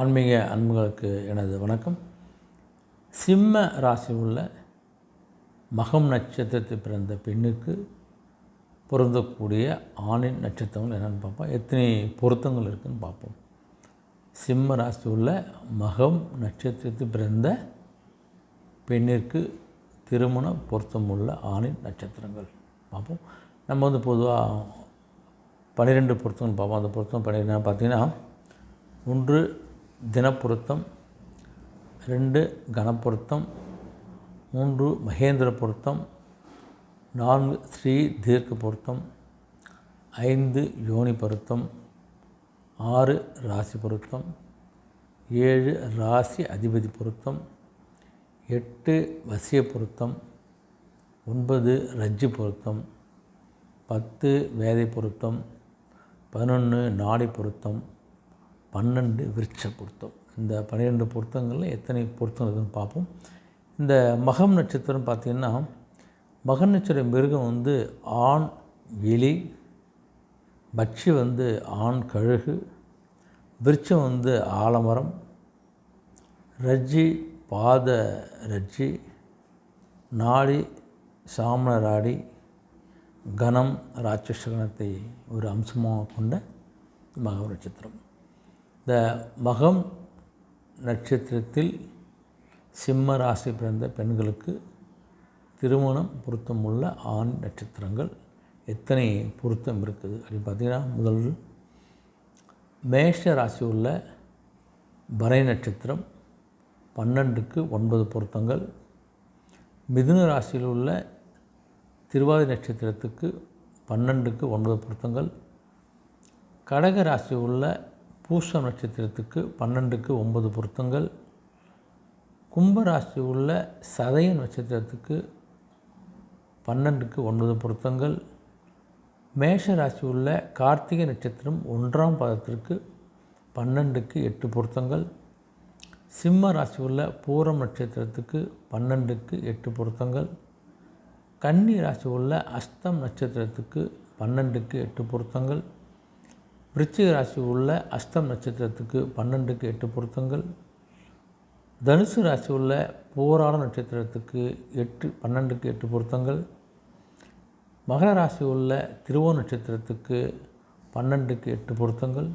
ஆன்மீக அன்புகளுக்கு எனது வணக்கம். சிம்ம ராசி உள்ள மகம் நட்சத்திரத்தில் பிறந்த பெண்ணுக்கு பொருந்தக்கூடிய ஆணின் நட்சத்திரங்கள் என்னென்னு பார்ப்போம். எத்தனை பொருத்தங்கள் இருக்குதுன்னு பார்ப்போம். சிம்ம ராசி உள்ள மகம் நட்சத்திரத்தில் பிறந்த பெண்ணிற்கு திருமண பொருத்தம் உள்ள ஆணின் நட்சத்திரங்கள் பார்ப்போம். நம்ம வந்து பொதுவாக பன்னிரெண்டு பொருத்தங்கள் பார்ப்போம். அந்த பொருத்தம் பன்னிரெண்டு பார்த்திங்கன்னா ஒன்று தினப்பொருத்தம் ரெண்டு கணப்பொருத்தம் மூன்று மகேந்திர பொருத்தம் நான்கு ஸ்ரீ தீர்க்க பொருத்தம் ஐந்து யோனி பொருத்தம் ஆறு ராசி பொருத்தம் ஏழு ராசி அதிபதி பொருத்தம் எட்டு வசிய பொருத்தம் ஒன்பது ரஜ்ஜு பொருத்தம் பத்து வேதை பொருத்தம் பதினொன்று நாடி பொருத்தம் பன்னெண்டு விருட்ச பொருத்தம். இந்த பன்னிரெண்டு பொருத்தங்களில் எத்தனை பொருத்தம் இருக்குதுன்னு பார்ப்போம். இந்த மகம் நட்சத்திரம் பார்த்திங்கன்னா மகம் நட்சத்திர மிருகம் வந்து ஆண் எலி பட்சி வந்து ஆண் கழுகு விருட்சம் வந்து ஆலமரம் ரஜ்ஜி பாத ரஜ்ஜி நாடி சாமணராடி கணம் ராட்சச கணத்தை ஒரு அம்சமாக கொண்ட மகம் நட்சத்திரம். இந்த மகம் நட்சத்திரத்தில் சிம்ம ராசி பிறந்த பெண்களுக்கு திருமணம் பொருத்தம் உள்ள ஆண் நட்சத்திரங்கள் எத்தனை பொருத்தம் இருக்குது அப்படின்னு பார்த்தீங்கன்னா முதல் மேஷ ராசி உள்ள பறை நட்சத்திரம் பன்னெண்டுக்கு ஒன்பது பொருத்தங்கள். மிதுன ராசியில் உள்ள திருவாதி நட்சத்திரத்துக்கு பன்னெண்டுக்கு ஒன்பது பொருத்தங்கள். கடக ராசி உள்ள பூசம் நட்சத்திரத்துக்கு பன்னெண்டுக்கு ஒன்பது பொருத்தங்கள். கும்பராசி உள்ள சதய நட்சத்திரத்துக்கு பன்னெண்டுக்கு ஒன்பது பொருத்தங்கள். மேஷ ராசி உள்ள கார்த்திகை நட்சத்திரம் ஒன்றாம் பாதத்திற்கு பன்னெண்டுக்கு எட்டு பொருத்தங்கள். சிம்ம ராசி உள்ள பூரம் நட்சத்திரத்துக்கு பன்னெண்டுக்கு எட்டு பொருத்தங்கள். கன்னி ராசி உள்ள அஸ்தம் நட்சத்திரத்துக்கு பன்னெண்டுக்கு எட்டு பொருத்தங்கள். விருச்சிக ராசி உள்ள அஸ்தம் நட்சத்திரத்துக்கு பன்னெண்டுக்கு எட்டு பொருத்தங்கள். தனுசு ராசி உள்ள போராட நட்சத்திரத்துக்கு எட்டு பன்னெண்டுக்கு எட்டு பொருத்தங்கள். மகர ராசி உள்ள திருவோ நட்சத்திரத்துக்கு பன்னெண்டுக்கு எட்டு பொருத்தங்கள்.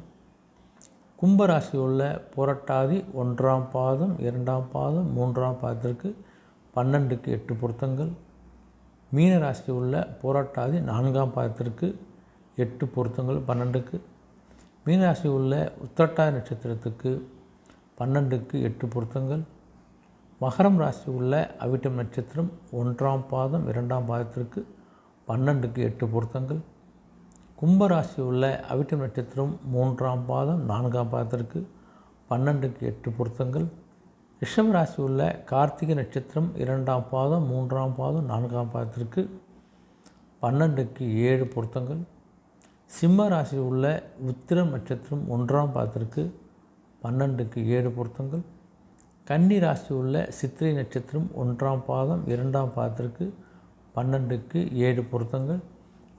கும்பராசி உள்ள புரட்டாதி ஒன்றாம் பாதம் இரண்டாம் பாதம் மூன்றாம் பாதத்திற்கு பன்னெண்டுக்கு எட்டு பொருத்தங்கள். மீன ராசி உள்ள புரட்டாதி நான்காம் பாதத்திற்கு எட்டு பொருத்தங்கள் பன்னெண்டுக்கு. மீனராசி உள்ள உத்திரட்டாய நட்சத்திரத்துக்கு பன்னெண்டுக்கு எட்டு பொருத்தங்கள். மகரம் ராசி உள்ள அவிட்டம் நட்சத்திரம் ஒன்றாம் பாதம் இரண்டாம் பாதத்திற்கு பன்னெண்டுக்கு எட்டு பொருத்தங்கள். கும்பராசி உள்ள அவிட்டம் நட்சத்திரம் மூன்றாம் பாதம் நான்காம் பாதத்திற்கு பன்னெண்டுக்கு எட்டு பொருத்தங்கள். ரிஷப ராசி உள்ள கார்த்திகை நட்சத்திரம் இரண்டாம் பாதம் மூன்றாம் பாதம் நான்காம் பாதத்திற்கு பன்னெண்டுக்கு ஏழு பொருத்தங்கள். சிம்ம ராசி உள்ள உத்திரம் நட்சத்திரம் ஒன்றாம் பாதத்திற்கு பன்னெண்டுக்கு ஏழு பொருத்தங்கள். கன்னி ராசி உள்ள சித்திரை நட்சத்திரம் ஒன்றாம் பாதம் இரண்டாம் பாதத்திற்கு பன்னெண்டுக்கு ஏழு பொருத்தங்கள்.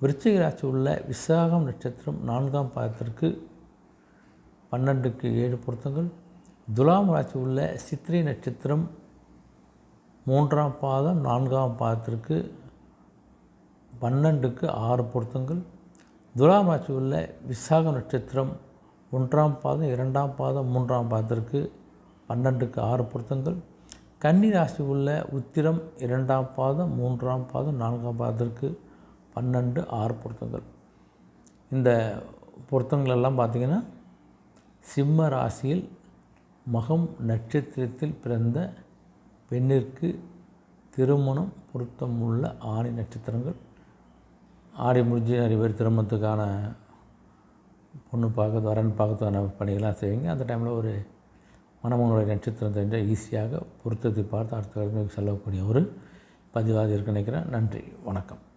விருச்சிக ராசி உள்ள விசாகம் நட்சத்திரம் நான்காம் பாதத்திற்கு பன்னெண்டுக்கு ஏழு பொருத்தங்கள். துலாம் ராசி உள்ள சித்திரை நட்சத்திரம் மூன்றாம் பாதம் நான்காம் பாதத்திற்கு பன்னெண்டுக்கு ஆறு பொருத்தங்கள். துலாம் ராசி உள்ள விசாக நட்சத்திரம் ஒன்றாம் பாதம் இரண்டாம் பாதம் மூன்றாம் பாதத்திற்கு பன்னெண்டுக்கு ஆறு பொருத்தங்கள். கன்னி ராசி உள்ள உத்திரம் இரண்டாம் பாதம் மூன்றாம் பாதம் நான்காம் பாதத்திற்கு பன்னெண்டு ஆறு பொருத்தங்கள். இந்த பொருத்தங்கள் எல்லாம் பார்த்திங்கன்னா சிம்ம ராசியில் மகம் நட்சத்திரத்தில் பிறந்த பெண்ணிற்கு திருமணம் பொருத்தமுள்ள ஆணி நட்சத்திரங்கள். ஆடி முடிஞ்சு நிறைய பேர் திருமணத்துக்கான பொண்ணு பார்க்கறது வரன் பார்க்கறதுக்கான பணிகள்லாம் செய்வீங்க அந்த டைமில் ஒரு மணமங்களுடைய நட்சத்திரம் தெரிஞ்சால் ஈஸியாக பொருத்தத்தை பார்த்து அடுத்த கடமைக்கு செல்லக்கூடிய ஒரு பதிவாக இருக்குன்னு நினைக்கிறேன். நன்றி. வணக்கம்.